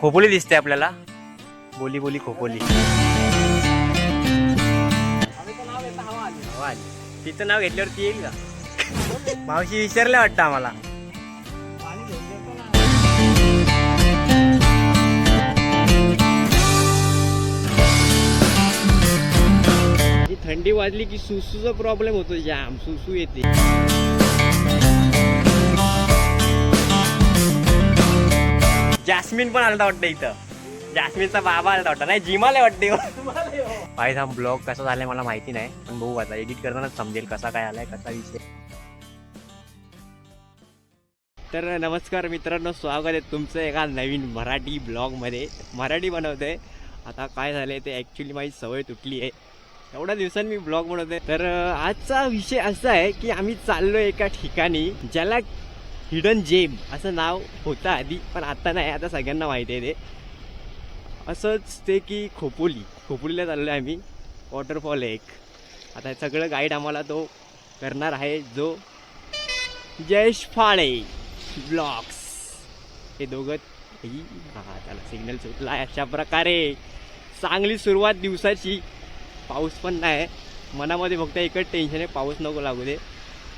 खोपोली दिसते आपल्याला. बोली बोली खोपोली. तिचं नाव घेतल्यावरती येईल का? मावशी विसरल्या वाटतं आम्हाला. थंडी वाजली की सुसूचा प्रॉब्लेम होतो जाम सुसू येते. जास्मिन पण आलता वाटतं इथं. जास्मिनचा बाबा आलता वाटतं. नाही जिमाला वाटते पाहिजे हा ब्लॉग कसा झालाय मला माहिती नाही पण बघू आता. एडिट करतानाच समजेल कसा काय आलाय कसा विषय. तर नमस्कार मित्रांनो स्वागत आहे तुमचं एका नवीन मराठी ब्लॉगमध्ये. मराठी बनवतोय. आता काय झालंय ते ॲक्च्युली माझी सवय तुटली आहे एवढ्या दिवसांनी मी ब्लॉग बनवतोय. तर आजचा विषय असा आहे की आम्ही चाललो एका ठिकाणी ज्याला हिडन जेम असं नाव होतं आधी पण आता नाही आता सगळ्यांना माहिती आहे ते. असंच ते की खोपोली खोपोलीला चाललो आहे आम्ही. वॉटरफॉल आहे एक. आता सगळं गाईड आम्हाला तो करणार आहे जो जयेश फाळे ब्लॉक्स हे दोघं हा त्याला सिग्नल सुटला आहे अशा प्रकारे. चांगली सुरुवात दिवसाची. पाऊस पण नाही. मनामध्ये फक्त एकच टेन्शन आहे पाऊस नको लागू दे.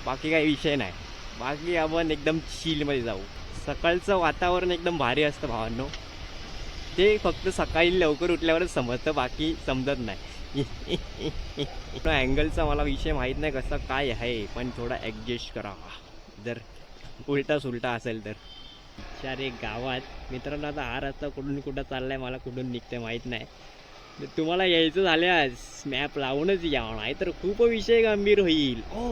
बाकी काही विषय नाही. बाकी आपण एकदम चिलमध्ये जाऊ. सकाळचं वातावरण एकदम भारी असतं भावांनो. ते फक्त सकाळी लवकर उठल्यावरच समजतं बाकी समजत नाही. अँगलचा मला विषय माहीत नाही कसा काय आहे पण थोडा ॲडजस्ट करावा. जर उलटा सुलटा असेल तर. चार एक गावात मित्रांनो आता हा रस्ता कुठून कुठं चाललाय मला कुठून निघतंय माहीत नाही. तुम्हाला यायचं झाल्यास मॅप लावूनच या नाही तर खूप विषय गंभीर होईल. ओ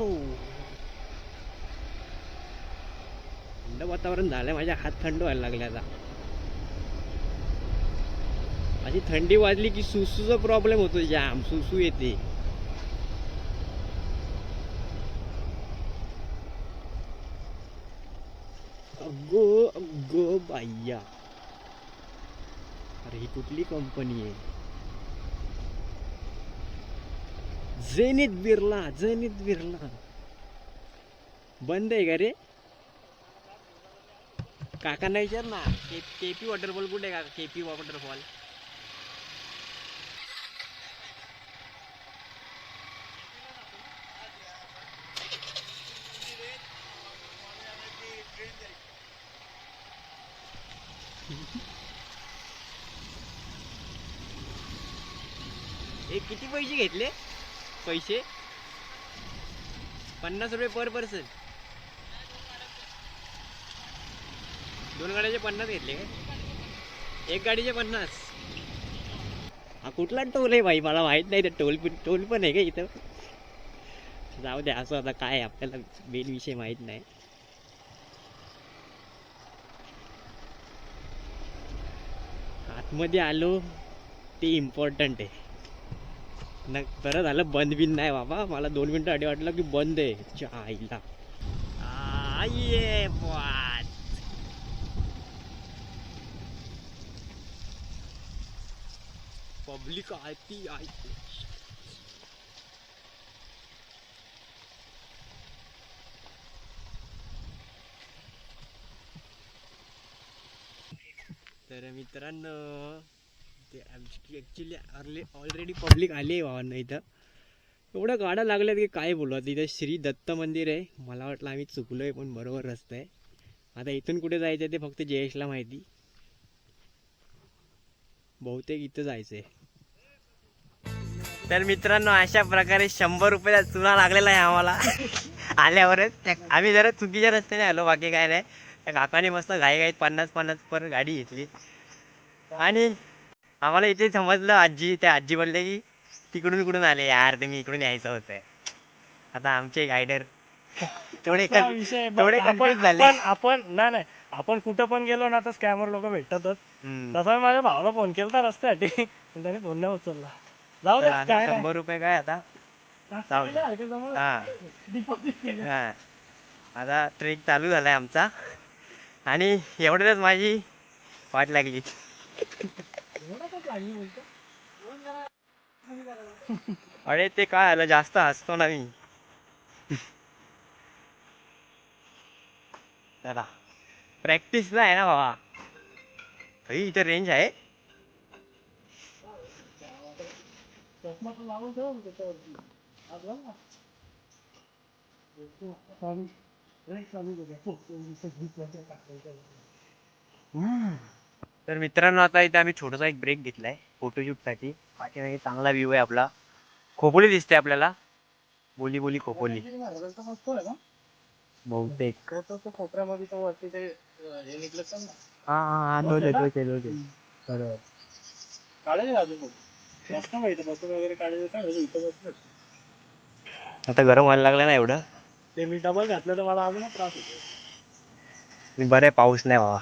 थंड वातावरण झालंय माझ्या हात थंड व्हायला लागले आता. अशी थंडी वाजली की सुसूचा प्रॉब्लेम होतो जाम सुसू येते. अगो अगो बाय्या अरे ही कुठली कंपनी आहे? जेनित बिर्ला जेनित बिर्ला. बंद आहे का रे? काकांना विचार ना के केपी वॉटरफॉल कुठे आहे का केपी वॉटरफॉल. हे किती पैसे घेतले? पैसे? पन्नास रुपये पर पर्सन दोन गाड्याचे पन्नास घेतले काय एक गाडीचे पन्नास. हा कुठला टोल आहे भाई? मला माहीत नाही ते टोल पण टोल पण आहे का इथं? जाऊ द्या असं आता काय आपल्याला मेन विषय माहीत नाही. आतमध्ये आलो ते इम्पॉर्टंट आहे. न बरं झालं बंद बिन नाही बाबा. मला दोन मिनटं आधी वाटलं की बंद आहे. च्या आईला आ, ये बात पब्लिक आती आई तर मित्रांनो ते आमची ॲक्च्युली अर्ली ऑलरेडी पब्लिक आली आहे भावांना इथं. एवढ्या गाड्या लागल्यात की काय बोलू आता इथं श्री दत्त मंदिर आहे. मला वाटलं आम्ही चुकलो आहे पण बरोबर रस्ता आहे. आता इथून कुठे जायचं आहे ते फक्त जयेशला माहिती. बहुतेक इथं जायचं आहे तर मित्रांनो अशा प्रकारे शंभर रुपयाचा चुना लागलेला आहे आम्हाला. आल्यावरच आम्ही जरा चुकीच्या रस्त्याने आलो बाकी काय नाही. त्या काकाने मस्त घाई घाईत पन्नास पन्नास पर गाडी घेतली. आणि आम्हाला इथे समजलं आजी त्या आजी बोलले की तिकडून इकडून आले यार तुम्ही इकडून यायचं होतं. आता आमचे गायडर थोडे थोडे confused झाले. आपण आपण नाही नाही. आपण कुठं पण गेलो ना तर स्कॅमर लोक भेटतातच. तसा माझ्या भावाला फोन केला रस्त्यासाठी. त्याने फोन नाही उचलला. जाऊ दे काय नाही. शंभर रुपये काय आता जाऊ दे. जमलं. हा Deposit केलं. हा आता ट्रेक चालू झालाय आमचा आणि एवढ्यातच माझी वाट लागली एवढं काय लागली बोलतो? अरे ते काय आलं जास्त हसतो ना मी चला प्रॅक्टिस नाही ना बाबा अई, इथे रेंज आहे चष्मा पण लावून ठेव ना त्याच्यावरती. आज ना. स्वामी. रे, स्वामी बघा. तर मित्रांनो आता इथे आम्ही छोटासा एक ब्रेक घेतलाय फोटोशूटसाठी पाठीमागे चांगला व्ह्यू आहे आपला खोपोली दिसते आपल्याला बोली बोली खोपोली बहुतेक खोपऱ्यामध्ये तो- वरती ते हे निघलं हा हा हा तोच आहे, बरोबर काढायचे अजून मस्त माहिती बसून वगैरे काढायचं काढायचं इथं बसलं. आता गरम व्हायला लागलं ना एवढं? ते मी डबल घातलं तर मला अजून त्रास होतो बरं आहे पाऊस नाही बाबा.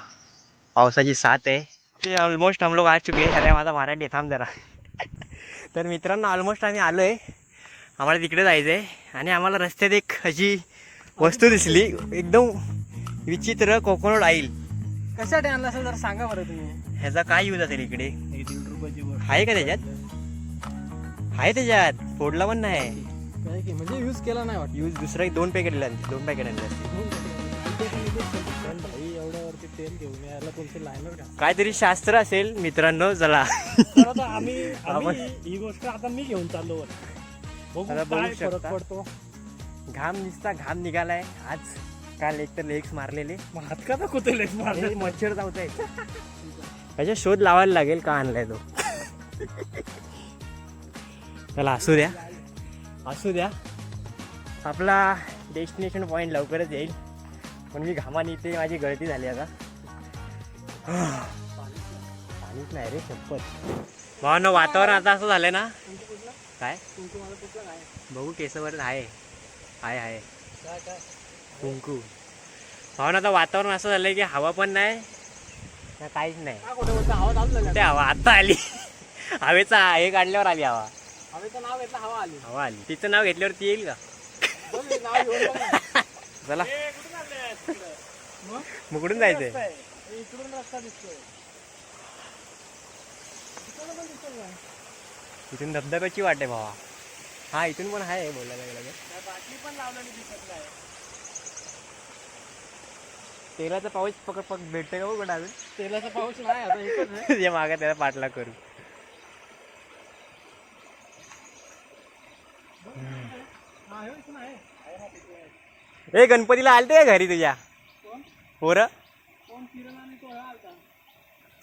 पावसाची साथ आहे. ते ऑलमोस्ट हम लोग आ चुके हैं. अरे माझा मराठी आहे, थांब जरा. तर मित्रांनो ऑलमोस्ट आम्ही आलो आहे आम्हाला तिकडे जायचं आहे आणि आम्हाला रस्त्यात एक अशी वस्तू दिसली. एकदम विचित्र कोकोनट ऑइल कशासाठी आणलं असेल जरा सांगा बरं तुम्ही. ह्याचा काय यूज असेल इकडे? हे दीड रुपयाची वर आहे का त्याच्यात? आहे त्याच्यात. फोडला पण नाही. काय की म्हणजे यूज केला नाही वाटत. यूज दुसरा एक दोन पॅकेट दोन पॅकेट आणले पण भाई एवढ्यावरती तेल घेऊन यायला तुमचे लायनर का काहीतरी शास्त्र असेल मित्रांनो चला. तर आता आम्ही आम्ही ही गोष्ट आता मी घेऊन चाललो वर. बघू आता बघू काय फरक शकता. पडतो. घाम निसता घाम निघालाय. आज काल एक तर लेग्स मारलेले. मग हात का कुठे लेट मारले? हे मच्छर चावत आहे त्याच्या शोध लावायला लागेल का आणलाय तो? चला असू द्या. असू द्या. आपला डेस्टिनेशन पॉईंट लवकरच येईल. पण मी घामाने इथे माझी गळती झाली आता. पाणीच नाही रे शपथ. भावानं वातावरण आता असं झालंय ना? काय? बघू केसवर आहे. आहे आहे. कुंकू. भावना आता वातावरण असं झालंय की हवा पण नाही ना काहीच नाही. झाली ते हवा आता आली. हवेचा हे काढल्यावर आली हवा. हवेचं नाव घेतलं हवा आली हवा आली तिचं नाव घेतल्यावरती येईल का बघ हे नाव घेऊन बघ ना. चला हे कुठे चाललंय तिकडं? मग? मग कुठून जायचंय रस्ता आहे. हे इकडून रस्ता दिसतोय इकडं पण दिसतोय का? इथून धबधब्याची वाट आहे भावा हा इथून पण आहे बोलायला गेलं तर. त्या बाटली पण लावलेली दिसत नाही तेलाचा पाऊस पकड पक भेटतोय का बघ कुठं अजून तेलाचा पाऊस नाही आता जे मागा त्याला पाठला करू हे ए गणपतीला आलते का घरी तुझ्या? हो र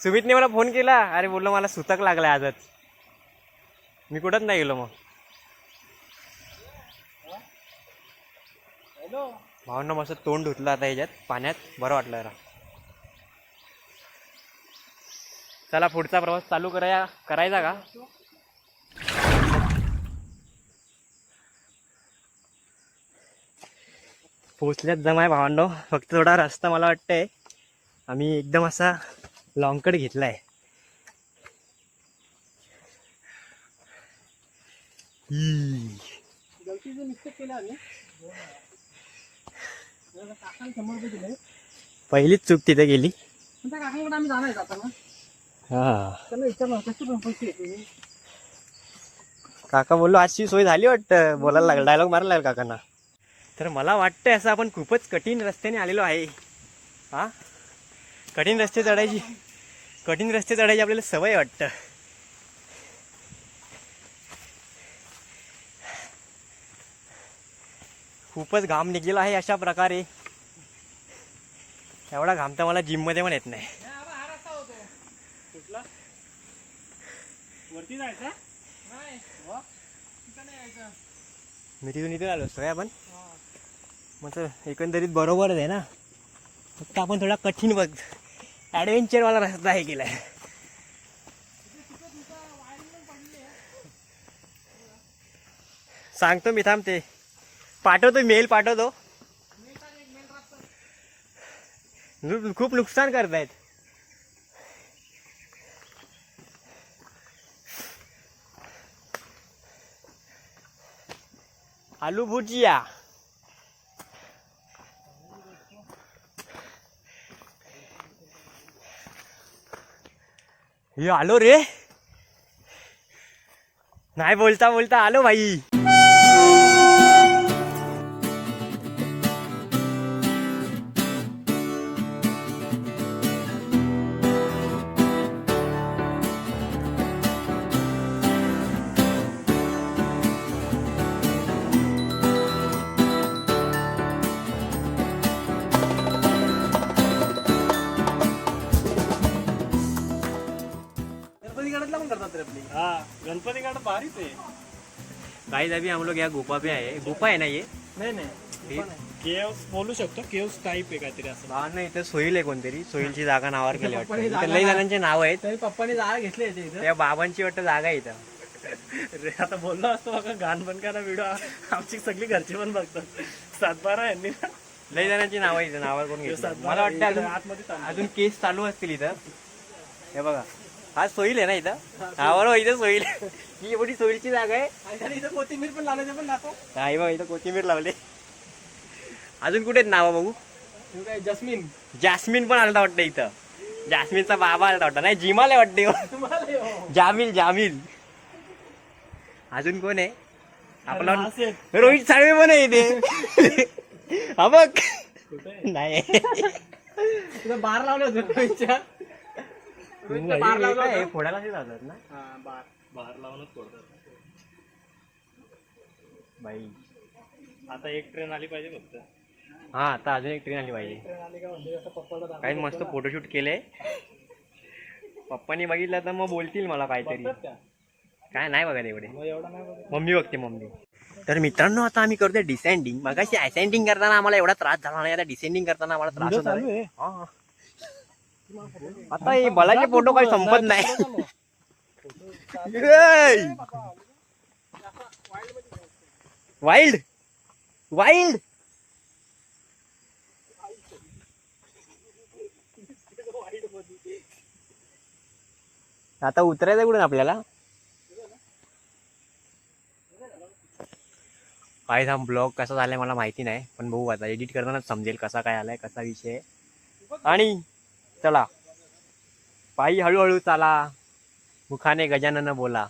सुमितने मला फोन केला. अरे बोललो मला सुतक लागलाय आजच. मी कुठंच नाही गेलो मग. हॅलो भावांना मस्त तोंड धुतलं आता ह्याच्यात पाण्यात. बरं वाटलं जरा. चला पुढचा प्रवास चालू कराया करायचा का? पोचल्यात जमाय भावांडो फक्त थोडा रस्ता मला वाटतंय. आम्ही एकदम असा लॉंगकट घेतलाय. आहे पहिलीच चूक तिथे गेली. हा. काका बोललो आजची सोय झाली वाटतं? बोलायला लागला डायलॉग मारायला लागला काकांना. तर मला वाटतंय असं आपण खूपच कठीण रस्त्याने आलेलो आहे. हा? कठीण रस्ते चढायची कठीण रस्ते चढायची आपल्याला सवय वाटतं. खूपच घाम निघलेला आहे अशा प्रकारे. एवढा घाम तर मला जिममध्ये पण येत नाही. हा मी तिथून इथे आलो असतो आपण? मग एकंदरीत बरोबरच आहे ना. फक्त आपण थोडा कठीण बघ. ॲडव्हेंचरवाला रस्ता हे केलाय. सांगतो मी थांबते पाठवतो मेल पाठवतो. खूप नुकसान करतायत. आलू भुजिया हे आलो रे. नाही बोलता बोलता आलो भाई. गणपती घाट भारीच आहे. गाईज अभी हम लोग यहाँ गुफा पे आए गुफा आहे ना ये? नाही नाही केव्स बोलू शकतो केव्स टाईप आहे काहीतरी असं. हा नाही इथं सोईल आहे कोणतरी. सोईलची जागा नावावर केली वाटतं. इथं लई जणांचे नाव आहेत. तरी पप्पाने जागा घेतली याच्या इथं. त्या बाबांची वाटतं जागा आहे इथं. रे आता बोललो असतो बघा गाण पण करा व्हिडिओ आमची सगळी घरची पण बघतात. सातबारा यांनी ना. लई जणांची नाव आहे इथं नावावर कोण घेतली? मला वाटतं इकडे अजून आतमध्ये चालू. अजून केस चालू असतील इथं. हे बघा. हा सोईल आहे ना इथं? हा बरोबर इथं सोईल. ही एवढी सोईलची जागा आहे. इथं कोथिंबीर पण लावले पण दाखव. हा हे बघा इथं कोथिंबीर लावले. अजून कुठे नाव बघू? हे जस्मिन. जास्मिन पण आलता वाटतं इथं. जास्मिनचा बाबा आलता वाटतं. नाही जिमाल आहे वाटते येऊ. जामिल जामिल अजून कोण आहे? आपला. रोहित साळवे पण आहे इथे. हा बघ? नाही. बार लावले होते बार लावला हे होता. फोडायला ना हा, बार बार लावूनच फोडतात बाई आता एक ट्रेन आली पाहिजे फक्त हा आता अजून एक ट्रेन आली पाहिजे ट्रेन आली का म्हणजे असं पप्पाला दाखवतो. काही मस्त फोटोशूट केले पप्पानी बघितलं तर मग बोलतील मला काहीतरी? काय नाही बघा एवढे मग एवढा नाही बघत. मम्मी बघते मम्मी तर मित्रांनो आता आम्ही करतोय डिसेंडिंग मगाशी असेंडिंग करताना आम्हाला एवढा त्रास झाला नाही आता डिसेंडिंग करताना आम्हाला त्रास होणार आहे. हा. आता हे बलाचे फोटो काही संपत नाही. वाईल्ड! वाईल्ड! आता उतरायचं कुठून आपल्याला? काय थांब ब्लॉग कसा झालाय मला माहिती नाही पण बघू आता एडिट करतानाच समजेल कसा काय आलाय कसा विषय. आणि चला. पायी हळूहळू चाला. मुखाने गजानन बोला.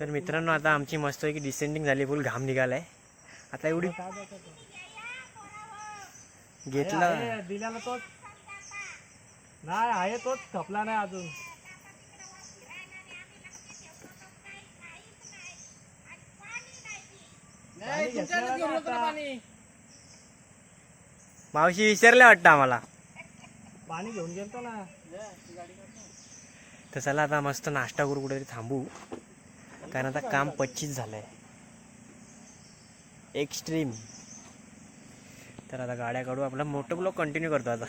तर मित्रांनो आता आमची मस्त की डिसेंडिंग झाली. फुल घाम निघालाय. आता एवढी घेतला. आहे, दिल्याला तोच. नाही आहे तोच. खपला नाही अजून? मावशी विसरल्या वाटतं आम्हाला. पाणी घेऊन गेलतो ना. तर चला आता मस्त नाश्ता करू कुठेतरी थांबू. कारण आता काम पच्चीस झालंय. एक्स्ट्रीम तर आता गाड्या काढू. आपला मोठं ब्लॉग कंटिन्यू करतो आता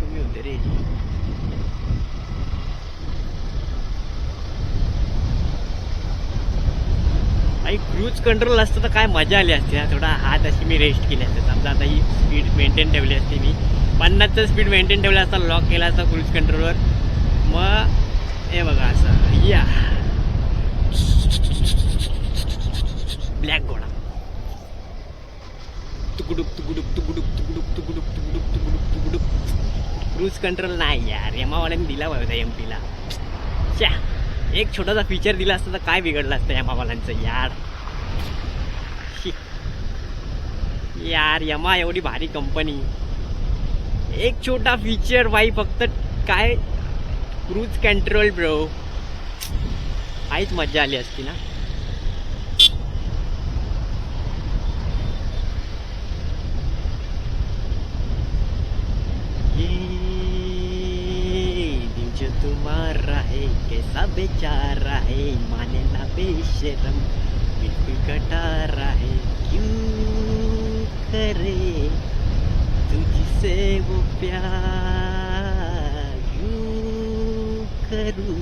कमी होते रे आणि क्रूज कंट्रोल असतं तर काय मजा आली असते ना थोडा हात अशी मी रेस्ट केली असते. समजा आता ही स्पीड मेंटेन ठेवली असते मी. पन्नासचं स्पीड मेंटेन ठेवलं असता लॉक केला असता क्रूज कंट्रोलवर मग हे बघा असं या. ब्लॅक घोडा. तुकडुक तुकडुक तुकडुक तुकडुक तुकडुक तुकडुक तुकडुक तुकडुक क्रूज कंट्रोल नाही यार. यमावाल्याने दिला होता एम पीला च्या एक छोटासा फीचर दिला असता तर काय बिघडलं असतं यमावाल्यांचं यार. यार यमा एवढी भारी कंपनी एक छोटा फीचर बाई फक्त काय? क्रूज कंट्रोल ब्रो काहीच मजा आली असती ना. कैसा बेचारा है माने ना बेशरम बिल्कुल कटा करे तुझसे वो प्यार यू करूँ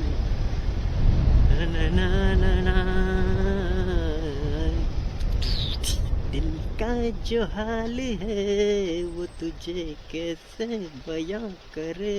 ना ना ना दिल का जो हाल है वो तुझे कैसे बयां करे